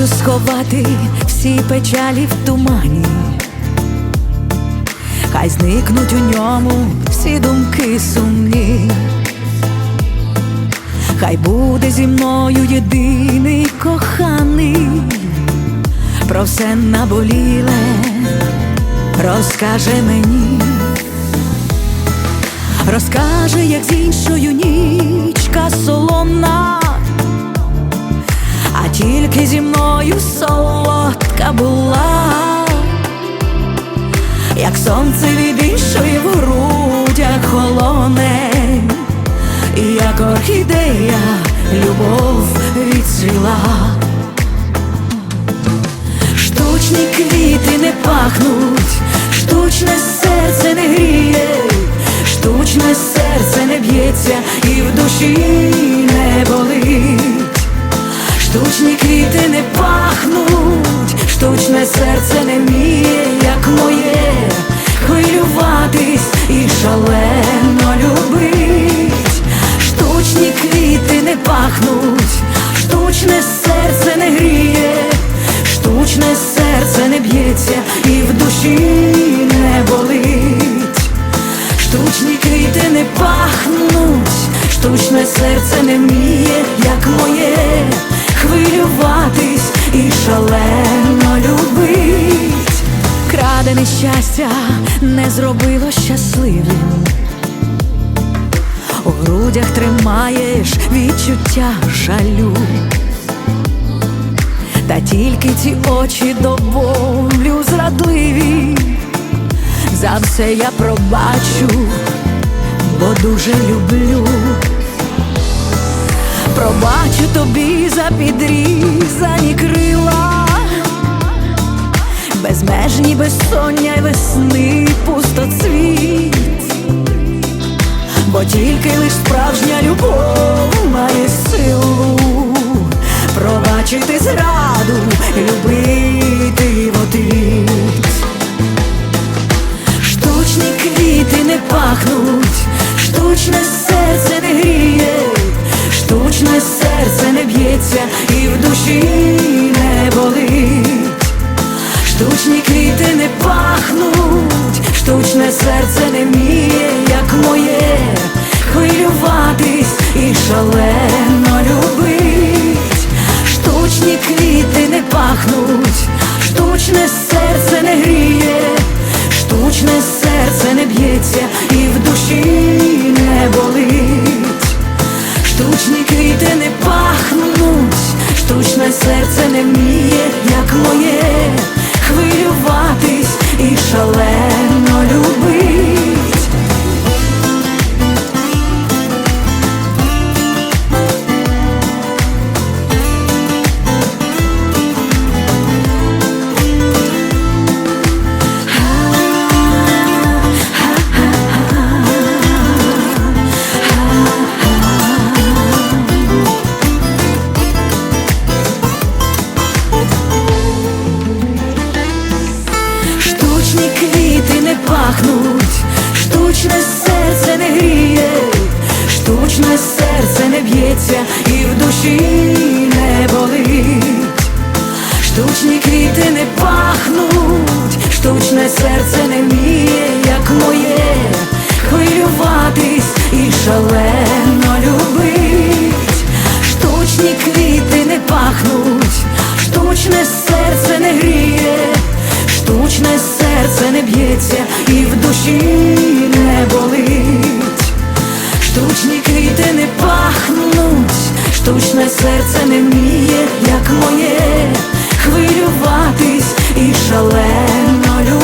Хочу сховати всі печалі в тумані, хай зникнуть у ньому всі думки сумні, хай буде зі мною єдиний коханий, про все наболіле розкаже мені, розкаже, як з іншою нічка як сонце від іншої в грудях холоне, і як орхідея любов відцвіла. Штучні квіти не пахнуть, штучне серце не гріє, штучне серце не б'ється і в душі не болить. Штучні квіти не пахнуть, штучне серце не вміє, як моє, хвилюватись і шалено любить. Штучні квіти не пахнуть, штучне серце не гріє, штучне серце не б'ється і в душі не болить. Штучні квіти не пахнуть, штучне серце не вміє, як моє, хвилюватись і шалено. Крадене щастя не зробило щасливим. У грудях тримаєш відчуття жалю. Та тільки ці очі до болю зрадливі. За все я пробачу, бо дуже люблю. Пробачу тобі за підрізані безмежні безсоння й весни пустоцвіт, бо тільки лиш справжня любов має силу пробачити зраду, любити в отвіт. Штучні квіти не пахнуть, штучне серце не гріє, штучне серце не б'ється і в душі не болить. Штучні квіти не пахнуть, штучне серце не вміє, як моє, хвилюватись і шалено любить. Штучні квіти не пахнуть, штучне серце Штучні квіти не пахнуть, штучне серце не гріє, штучне серце не б'ється і в душі серце і в душі не болить. Штучні квіти не пахнуть, штучне серце не вміє, як моє, хвилюватись і шалено любить.